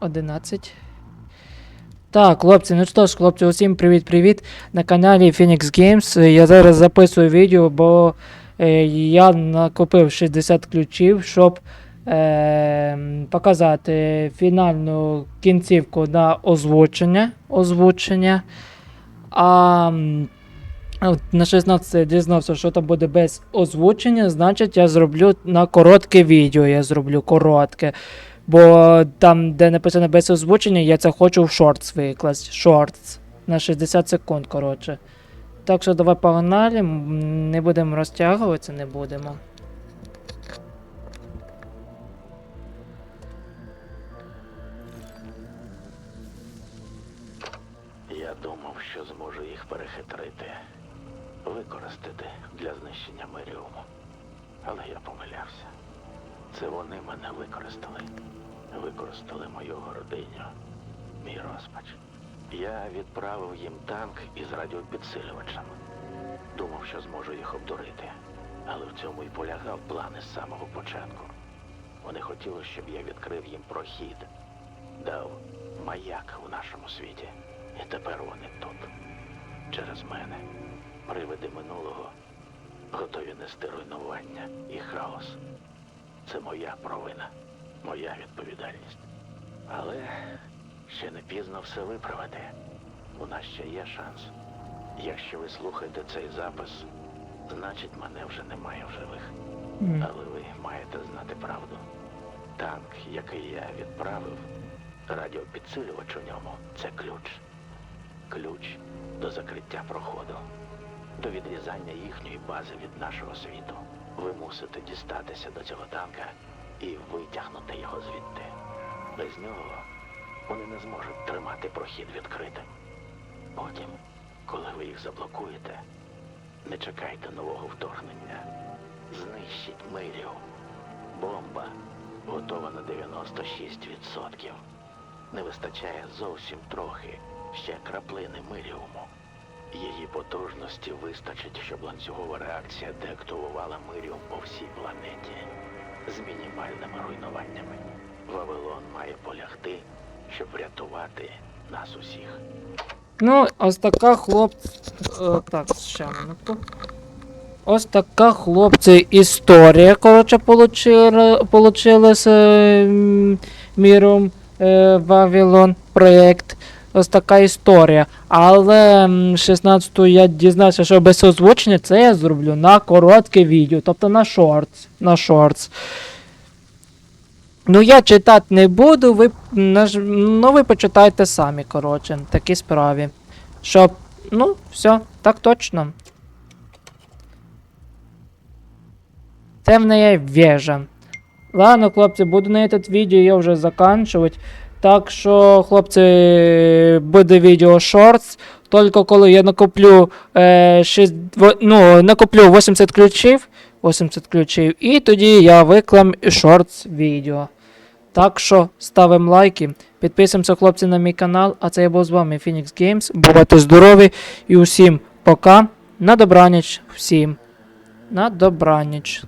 F11. Так, хлопці, ну що ж, хлопці, усім привіт-привіт на каналі Phoenix Games. Я зараз записую відео, бо е, я накопив 60 ключів, щоб е, показати фінальну кінцівку на озвучення. озвучення. А на 16 дізнався, що там буде без озвучення, значить я зроблю на коротке відео. Я зроблю коротке. Бо там, де написано без озвучення, я це хочу в шортс викласти. Шортс. На 60 секунд, коротше. Так що давай погнали, не будемо розтягуватися, не будемо. Я думав, що зможу їх перехитрити, використати для знищення Меріуму. Але я помилявся. Це вони мене використали. Використали мою гординю, мій розпач. Я відправив їм танк із радіопідсилювачем. Думав, що зможу їх обдурити. Але в цьому і полягав план із самого початку. Вони хотіли, щоб я відкрив їм прохід, дав маяк у нашому світі. І тепер вони тут. Через мене. Привиди минулого готові нести руйнування і хаос. Це моя провина, моя відповідальність. Але ще не пізно все виправити. У нас ще є шанс. Якщо ви слухаєте цей запис, значить мене вже немає в живих. Але ви маєте знати правду. Танк, який я відправив, радіопідсилювач у ньому це ключ. Ключ до закриття проходу, до відрізання їхньої бази від нашого світу. Ви мусите дістатися до цього танка і витягнути його звідти. Без нього вони не зможуть тримати прохід відкритим. Потім, коли ви їх заблокуєте, не чекайте нового вторгнення. Знищіть Миріум. Бомба готова на 96%. Не вистачає зовсім трохи ще краплини Миріуму. Її потужності вистачить, щоб ланцюгова реакція деактивувала Миріум по всій планеті з мінімальними руйнуваннями. Вавилон має полягти, щоб врятувати нас усіх. Ну, ось така хлопці. так, ще минутку. Ось така хлопці історія, коротше, получила, з е, міром е, Вавилон проєкт. Ось така історія. Але 16-ту я дізнався, що без озвучення це я зроблю на коротке відео, тобто на шортс. На шортс. Ну, я читати не буду, ви, ну, ви почитайте самі, коротше, такі справі. Щоб, ну, все, так точно. Темная вежа. Ладно, хлопці, буду на этот відео я вже заканчивать. Так що, хлопці, буде відео shorts. Тільки коли я накоплю, е, 6, ну, накоплю 80 ключів, 80 ключів, і тоді я виклам shorts відео. Так що ставимо лайки, підписуємося, хлопці, на мій канал. А це я був з вами Phoenix Games. Бувайте здорові і усім пока. На добраніч всім. На добраніч.